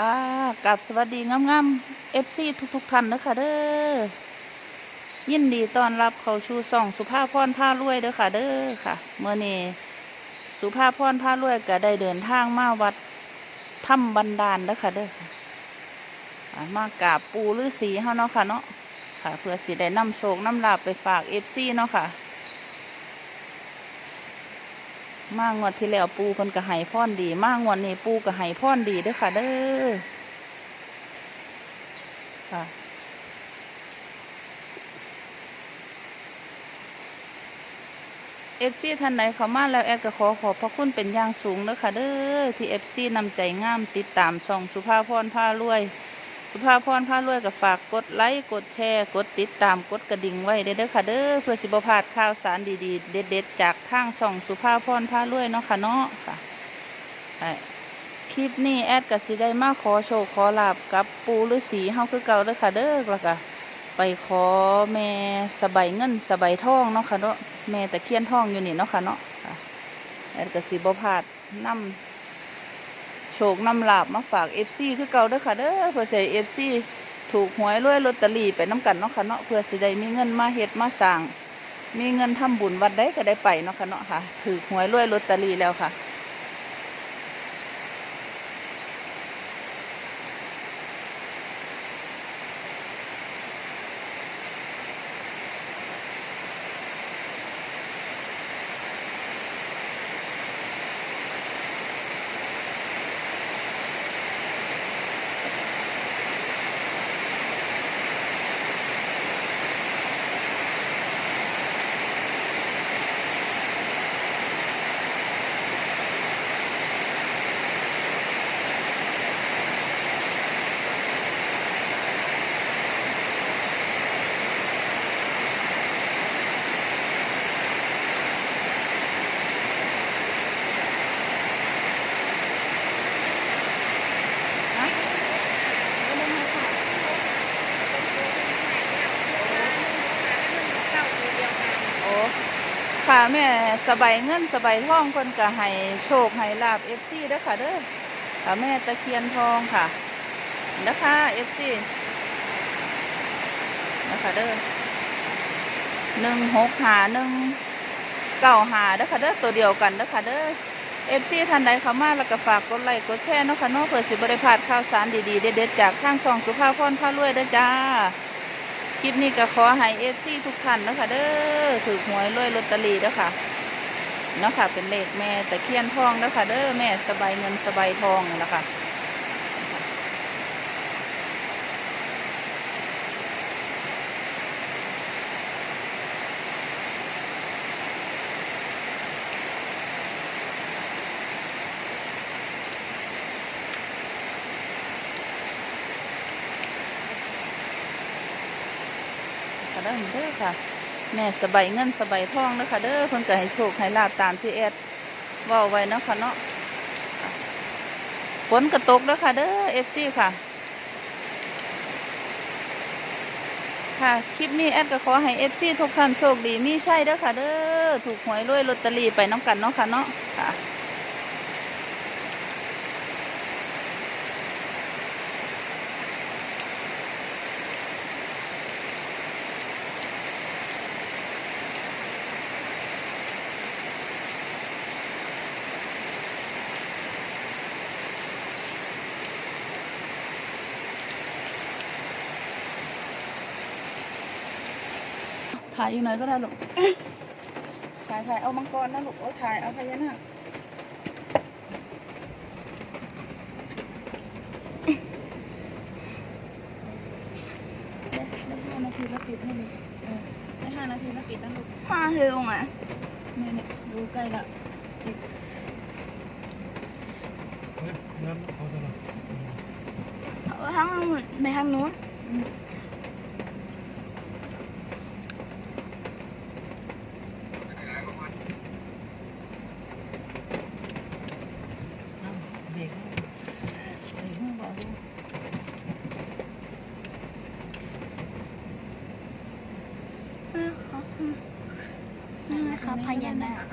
ค่ะกับสวัสดีงามๆเอฟซีทุกๆท่านนะคะเด้อยินดีต้อนรับเข้าชูส่อง สุภาพพรผ้ารวยเด้อค่ะ เด้อค่ะเมื่อนี้สุภาพพรผ้ารวยก็ได้เดินทางมาวัดถ้ำบันดาลเด้อค่ะเด้อมากราบปูฤาษีเฮาเนาะค่ะเนาะค่ะ เพื่อสิได้นำโชคนำลาบไปฝากเอฟซีเนาะค่ะ มางวดที่แล้วปูเพิ่นก็ให้พรดี มางวดนี้ปูก็ให้พรดีด้อค่ะ เด้อค่ะเอฟซีท่านไหนเขามาแล้วแอดก็ขอขอบพระคุณเป็นอย่างสูงเด้อค่ะเด้อที่เอฟซีนำใจงามติดตามช่องสุภาพรพารวย สุภาพรพารวยก็ฝากกดไลค์กดแชร์กดติดตามกดกระดิ่งไว้เด้อค่ะเด้อเพื่อสิบพลาดข่าวสารดีๆ เด็ดๆ จากทางช่องสุภาพรพารวยเนาะค่ะเนาะค่ะคลิปนี้แอดก็สิได้มาขอโชคขอลาบกับปูฤาษีเฮาคือเก่าเด้อค่ะเด้อแล้วก็ไปขอแม่สบายเงินสบายทองเนาะค่ะเนาะแม่ตะเคียนทองอยู่นี่เนาะค่ะเนาะแอดก็สิบพลาดนำโชคนำลาบมาฝากเอฟซีคือเก่าเด้อค่ะเด้อเพื่อใส่เอฟซีถูกหวยรวยลอตเตอรี่ไปน้ำกันเนาะค่ะเนาะเพื่อสิได้มีเงินมาเฮ็ดมาสร้าง มีเงินทำบุญวัดได้ก็ได้ไปเนาะค่ะเนาะค่ะ ถือหวยรวยลอตเตอรี่แล้วค่ะ ค่ะ แม่สบายเงินสบายทองคนก็ให้โชคให้ลาบเอฟซีเด้อค่ะเด้อค่ะแม่ตะเคียนทองค่ะนะคะเอฟซีนะคะเด้อหนึ่งหกหาหนึ่งเก้าหาเด้อค่ะเด้อตัวเดียวกันเด้อค่ะเด้อเอฟซีท่านใดเข้ามาแล้วก็ฝากกดไลค์กดแชร์เนาะค่ะเนาะเพื่อสิบริพลาดข่าวสารดีๆ เด็ดๆจากทางช่องสุภาพรพารวยเด้อจ้า คลิปนี้ก็ขอให้เอฟซีทุกท่านนะคะเด้อถือหวยรวยลอตเตอรี่เด้อค่ะเนาะค่ะเป็นเลขแม่ตะเคียนทองเด้อค่ะเด้อแม่สบายเงินสบายทองนะคะ ค่ะเด้อเด้อค่ะ แม่สบายเงินสบายทองเด้อค่ะเด้อเพิ่นก็ให้โชคให้ลาบตามที่แอดว่าไว้เนาะค่ะเนาะฝนกระตกเด้อค่ะเด้อเอฟซีค่ะ ค่ะ คลิปนี้แอดก็ขอให้เอฟซีทุกท่านโชคดีมีใช่เด้อค่ะเด้อถูกหวยรวยลอตเตอรี่ไปน้ำกันเนาะค่ะเนาะค่ะ ถ่ายอยู่ไหนก็ได้ลูก ถ่ายถ่ายเอามังกรนะลูกเอาถ่ายเอาพญานาคได้ได้ห้านาทีแล้วปิดให้ลูกเออได้ห้านาทีแล้วปิดนะลูกห้าคือตรงไหนเนี่ยเนี่ยดูใกล้ละปิดเฮ้ยงั้นเขาจะมาเอาทั้งหมดไปทางนู้น อืม พญานาค